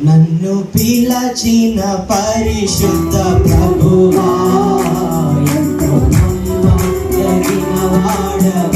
నన్ను పిలచిన పరిశుద్ధ ప్రభువా ఎంతో నమ్మదగిన వాడవా?